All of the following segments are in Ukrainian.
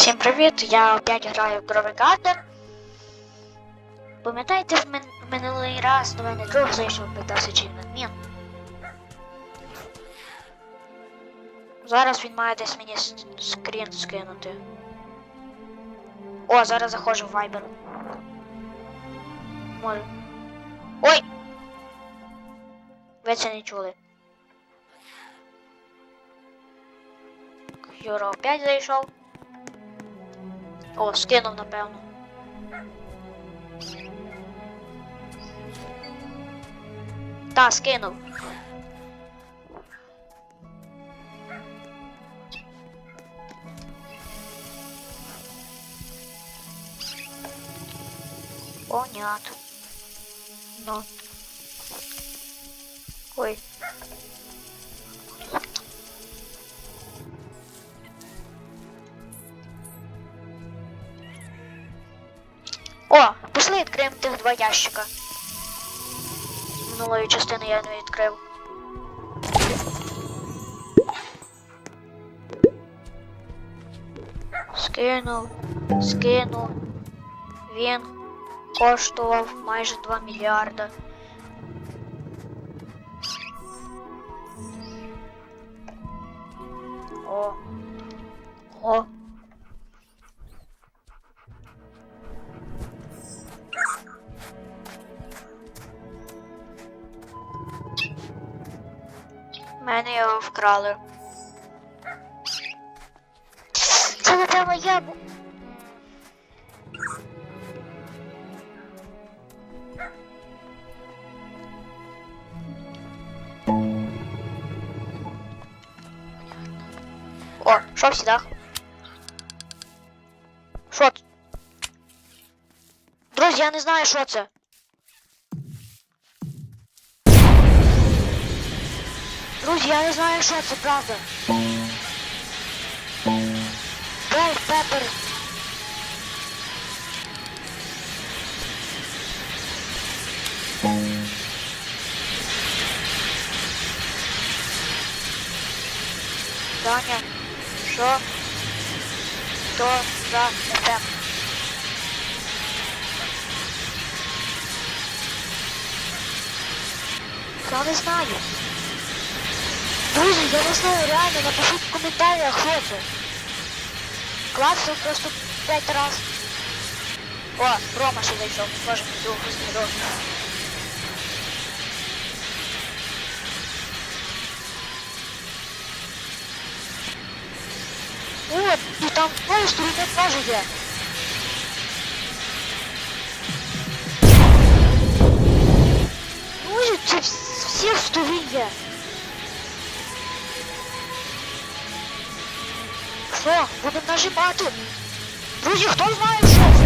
Всім привіт! Я опять граю в Гровикатор. Пам'ятаєте, в мин- минулий раз до мене друг зайшов питався, чи він адмін. Зараз він має десь мені скрін скинути. О, зараз заходжу в Viber. Може. Ой! Ви це не чули. Юра опять зайшов. О, скинув, напевно. Та, скинув. Понятно. Ну. Ой. О, пішли відкриємо тих два ящика. Минулої частини я не відкрив. Скинув, скинув. Він коштував майже 2 мільярда. О. О. Мене його вкрали. Це напевно я бу... О, що в сідах? Що? Друзі, я не знаю, що це. Друзі, я не знаю, що це, правда. Белл Пеппер. Даня, що? Хто за ФМ? Я не знаю. Друзі, я не знаю, реально, напишіть в коментарях, що це. Клацав просто п'ять раз. О, Рома ще зайшов. Боже, мій друг, мій друг. О, і там монстр не теж є. Що, будемо нажимати? Друзі, хто знає, що це?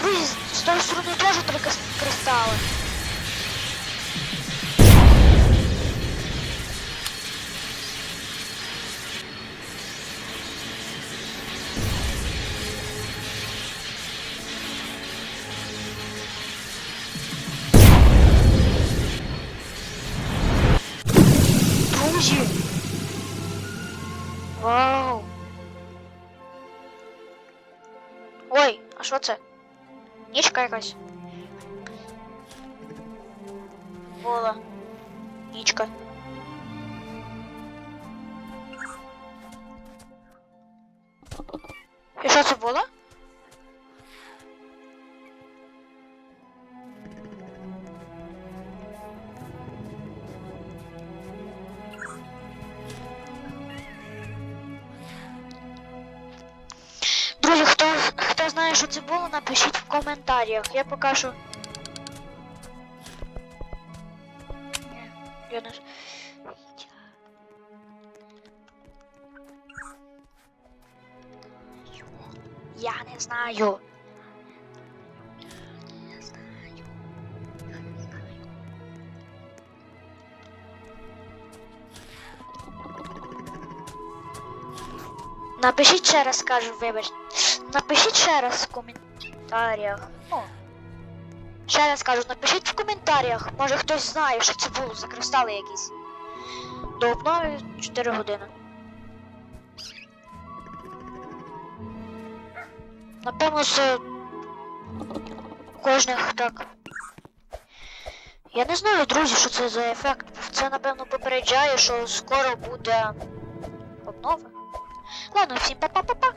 Друзі, з тої сторони теж три кис- кристали. Друзі! Вау! Ой, а що це? Нічка якась. Була. Нічка. І що це було? Що це було, напишіть в коментарях. Я покажу. Я. Я не знаю. Напишіть ще раз, скажу, вибач. Напишіть ще раз в коментарях. Ну, Ще раз кажу, напишіть в коментарях, може хтось знає, що це було за кристали якісь. До обнови 4 години. Напевно, з кожних так. Я не знаю, друзі, що це за ефект. Це, напевно, попереджає, що скоро буде обнова. Ладно, всім па-па-па-па.